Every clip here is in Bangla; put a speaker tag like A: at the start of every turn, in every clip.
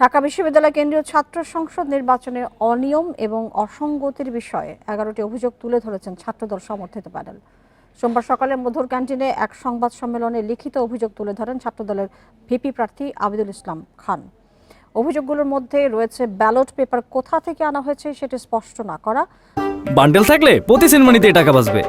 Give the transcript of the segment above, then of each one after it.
A: ঢাকা বিশ্ববিদ্যালয় কেন্দ্রীয় ছাত্র সংসদ নির্বাচনে অনিয়ম এবং অসঙ্গতির বিষয়ে এগারোটি অভিযোগ তুলে ধরেছেন ছাত্রদল সমর্থিত প্যানেল। সোমবার সকালে মধুর ক্যান্টিনে এক সংবাদ সম্মেলনে লিখিত অভিযোগ তুলে ধরেন ছাত্রদলের ভিপি প্রার্থী আবিদুল ইসলাম খান। অভিযোগগুলোর মধ্যে রয়েছে ব্যালট পেপার কোথা থেকে আনা হয়েছে সেটি স্পষ্ট না করা।
B: বান্ডেল থাকলে প্রতি সেনমানিতে টাকা বাঁচবে।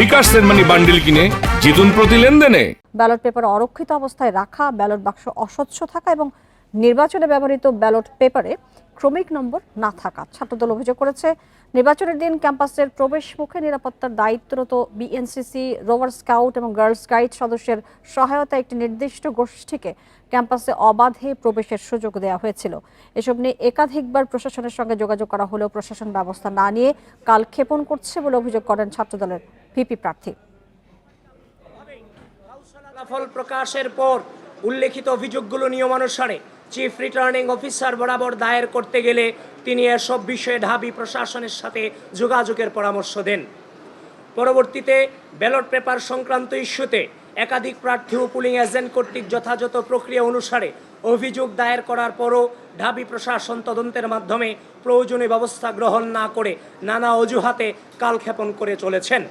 C: বিকাশ সেনমানি বান্ডিল কিনে জিতুন প্রতি লেনদেনে।
A: ব্যালট পেপার অরক্ষিত অবস্থায় রাখা ব্যালট বাক্স অস্বচ্ছ থাকা এবং নির্বাচনে ব্যবহৃত ব্যালট পেপারে ক্রমিক নম্বর না থাকা ছাত্রদল অভিযোগ করেছে। নির্বাচনের দিন ক্যাম্পাসের প্রবেশ মুখে নিরাপত্তার দায়িত্বরত বিএনসিসি রোভার স্কাউট এবং গার্লস গাইড সদস্যের সহায়তায় একটি নির্দিষ্ট গোষ্ঠীকে ক্যাম্পাসে অবাধে প্রবেশের সুযোগ দেওয়া হয়েছিল। এসব নিয়ে একাধিকবার প্রশাসনের সঙ্গে যোগাযোগ করা হলেও প্রশাসন ব্যবস্থা না নিয়ে কালক্ষেপণ করছে বলে অভিযোগ করেন ছাত্রদলের ভিপি প্রার্থী।
D: ফলাফল প্রকাশের পর উল্লেখিত অভিযোগগুলো নিয়মানুসারে চিফ রিটার্নিং অফিসার বরাবর দায়ের করতে গেলে তিনি এসব বিষয়ে ঢাবি প্রশাসনের সাথে যোগাযোগের পরামর্শ দেন। পরবর্তীতে ব্যালট পেপার সংক্রান্ত ইস্যুতে একাধিক প্রার্থী ও পুলিং এজেন্ট কর্তৃক যথাযথ প্রক্রিয়া অনুসারে অভিযোগ দায়ের করার পরও ঢাবি প্রশাসন তদন্তের মাধ্যমে প্রয়োজনীয় ব্যবস্থা গ্রহণ না করে নানা অজুহাতে কালক্ষেপণ করে চলেছেন।